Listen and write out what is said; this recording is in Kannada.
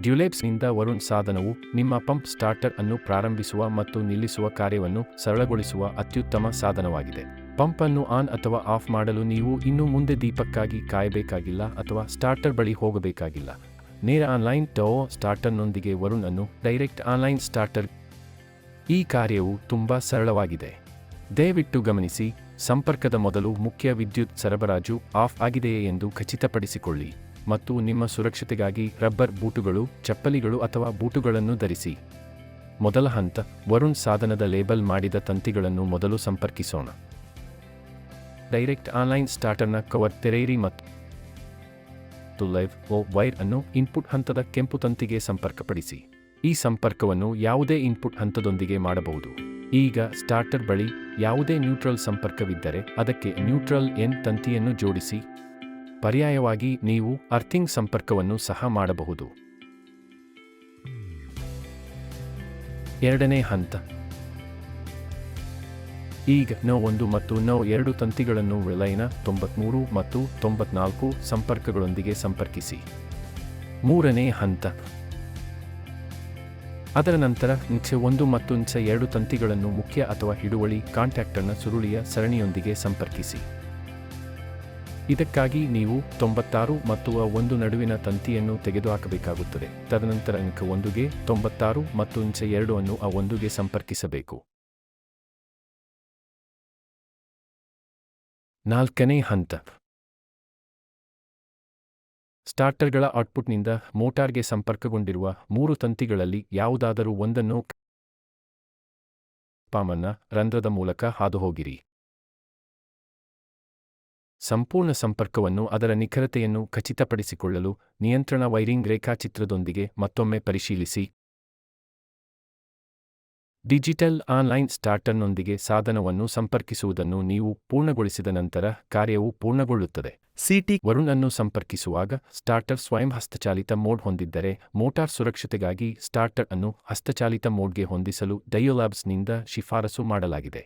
ಡ್ಯುಲೇಬ್ಸ್ನಿಂದ ವರುಣ್ ಸಾಧನವು ನಿಮ್ಮ ಪಂಪ್ ಸ್ಟಾರ್ಟರ್ ಅನ್ನು ಪ್ರಾರಂಭಿಸುವ ಮತ್ತು ನಿಲ್ಲಿಸುವ ಕಾರ್ಯವನ್ನು ಸರಳಗೊಳಿಸುವ ಅತ್ಯುತ್ತಮ ಸಾಧನವಾಗಿದೆ. ಪಂಪ್ ಅನ್ನು ಆನ್ ಅಥವಾ ಆಫ್ ಮಾಡಲು ನೀವು ಇನ್ನು ಮುಂದೆ ದೀಪಕ್ಕಾಗಿ ಕಾಯಬೇಕಾಗಿಲ್ಲ ಅಥವಾ ಸ್ಟಾರ್ಟರ್ ಬಳಿ ಹೋಗಬೇಕಾಗಿಲ್ಲ. ನೇರ ಆನ್ಲೈನ್ ಟೋ ಸ್ಟಾರ್ಟರ್ನೊಂದಿಗೆ ವರುಣ್ ಅನ್ನು ಡೈರೆಕ್ಟ್ ಆನ್ಲೈನ್ ಸ್ಟಾರ್ಟರ್ ಈ ಕಾರ್ಯವು ತುಂಬಾ ಸರಳವಾಗಿದೆ. ದಯವಿಟ್ಟು ಗಮನಿಸಿ, ಸಂಪರ್ಕದ ಮೊದಲು ಮುಖ್ಯ ವಿದ್ಯುತ್ ಸರಬರಾಜು ಆಫ್ ಆಗಿದೆಯೇ ಎಂದು ಖಚಿತಪಡಿಸಿಕೊಳ್ಳಿ. ಮತ್ತು ನಿಮ್ಮ ಸುರಕ್ಷತೆಗಾಗಿ ರಬ್ಬರ್ ಬೂಟುಗಳು, ಚಪ್ಪಲಿಗಳು ಅಥವಾ ಬೂಟುಗಳನ್ನು ಧರಿಸಿ. ಮೊದಲ ಹಂತ, ವರುಣ್ ಸಾಧನದ ಲೇಬಲ್ ಮಾಡಿದ ತಂತಿಗಳನ್ನು ಮೊದಲು ಸಂಪರ್ಕಿಸೋಣ. ಡೈರೆಕ್ಟ್ ಆನ್ಲೈನ್ ಸ್ಟಾರ್ಟರ್ನ ಕವರ್ ತೆರೆಯಿರಿ ಮತ್ತು ಲೈವ್ ಓ ವೈರ್ ಅನ್ನು ಇನ್ಪುಟ್ ಹಂತದ ಕೆಂಪು ತಂತಿಗೆ ಸಂಪರ್ಕಪಡಿಸಿ. ಈ ಸಂಪರ್ಕವನ್ನು ಯಾವುದೇ ಇನ್ಪುಟ್ ಹಂತದೊಂದಿಗೆ ಮಾಡಬಹುದು. ಈಗ ಸ್ಟಾರ್ಟರ್ ಬಳಿ ಯಾವುದೇ ನ್ಯೂಟ್ರಲ್ ಸಂಪರ್ಕವಿದ್ದರೆ ಅದಕ್ಕೆ ನ್ಯೂಟ್ರಲ್ ಎನ್ ತಂತಿಯನ್ನು ಜೋಡಿಸಿ. ಪರ್ಯಾಯವಾಗಿ ನೀವು ಅರ್ಥಿಂಗ್ ಸಂಪರ್ಕವನ್ನು ಸಹ ಮಾಡಬಹುದು. ಎರಡನೇ ಹಂತ. ಈಗ ನೋ ಒಂದು ಮತ್ತು ನೋ ಎರಡು ತಂತಿಗಳನ್ನು ವಿಲೈನ ತೊಂಬತ್ಮೂರು ಮತ್ತು ತೊಂಬತ್ನಾಲ್ಕು ಸಂಪರ್ಕಗಳೊಂದಿಗೆ ಸಂಪರ್ಕಿಸಿ. ಮೂರನೇ ಹಂತ. ಅದರ ನಂತರ ಇಂಚೆ ಒಂದು ಮತ್ತು ಇಂಚೆ ಎರಡು ತಂತಿಗಳನ್ನು ಮುಖ್ಯ ಅಥವಾ ಹಿಡುವಳಿ ಕಾಂಟ್ಯಾಕ್ಟರ್ನ ಸುರುಳಿಯ ಸರಣಿಯೊಂದಿಗೆ ಸಂಪರ್ಕಿಸಿ. ಇದಕ್ಕಾಗಿ ನೀವು ತೊಂಬತ್ತಾರು ಮತ್ತು ಅ ಒಂದು ನಡುವಿನ ತಂತಿಯನ್ನು ತೆಗೆದುಹಾಕಬೇಕಾಗುತ್ತದೆ. ತದನಂತರ ಅಂಕ ಒಂದುಗೆ ತೊಂಬತ್ತಾರು ಮತ್ತು ಇಂಚೆ ಎರಡು ಅನ್ನು ಆ ಒಂದುಗೆ ಸಂಪರ್ಕಿಸಬೇಕು. ನಾಲ್ಕನೇ ಹಂತ. ಸ್ಟಾರ್ಟರ್ಗಳ ಔಟ್ಪುಟ್ನಿಂದ ಮೋಟಾರ್ಗೆ ಸಂಪರ್ಕಗೊಂಡಿರುವ ಮೂರು ತಂತಿಗಳಲ್ಲಿ ಯಾವುದಾದರೂ ಒಂದನ್ನು ಪಾಮನ್ನ ರಂಧ್ರದ ಮೂಲಕ ಹಾದುಹೋಗಿರಿ. ಸಂಪೂರ್ಣ ಸಂಪರ್ಕವನ್ನು ಅದರ ನಿಖರತೆಯನ್ನು ಖಚಿತಪಡಿಸಿಕೊಳ್ಳಲು ನಿಯಂತ್ರಣ ವೈರಿಂಗ್ ರೇಖಾಚಿತ್ರದೊಂದಿಗೆ ಮತ್ತೊಮ್ಮೆ ಪರಿಶೀಲಿಸಿ. ಡಿಜಿಟಲ್ ಆನ್ಲೈನ್ ಸ್ಟಾರ್ಟರ್ನೊಂದಿಗೆ ಸಾಧನವನ್ನು ಸಂಪರ್ಕಿಸುವುದನ್ನು ನೀವು ಪೂರ್ಣಗೊಳಿಸಿದ ನಂತರ ಕಾರ್ಯವು ಪೂರ್ಣಗೊಳ್ಳುತ್ತದೆ. ಸಿಟಿ ವರುಣ್ ಅನ್ನು ಸಂಪರ್ಕಿಸುವಾಗ ಸ್ಟಾರ್ಟರ್ ಸ್ವಯಂ ಹಸ್ತಚಾಲಿತ ಮೋಡ್ ಹೊಂದಿದ್ದರೆ ಮೋಟಾರ್ ಸುರಕ್ಷತೆಗಾಗಿ ಸ್ಟಾರ್ಟರ್ ಅನ್ನು ಹಸ್ತಚಾಲಿತ ಮೋಡ್ಗೆ ಹೊಂದಿಸಲು ಡಯೋಲಾಬ್ಸ್ನಿಂದ ಶಿಫಾರಸು ಮಾಡಲಾಗಿದೆ.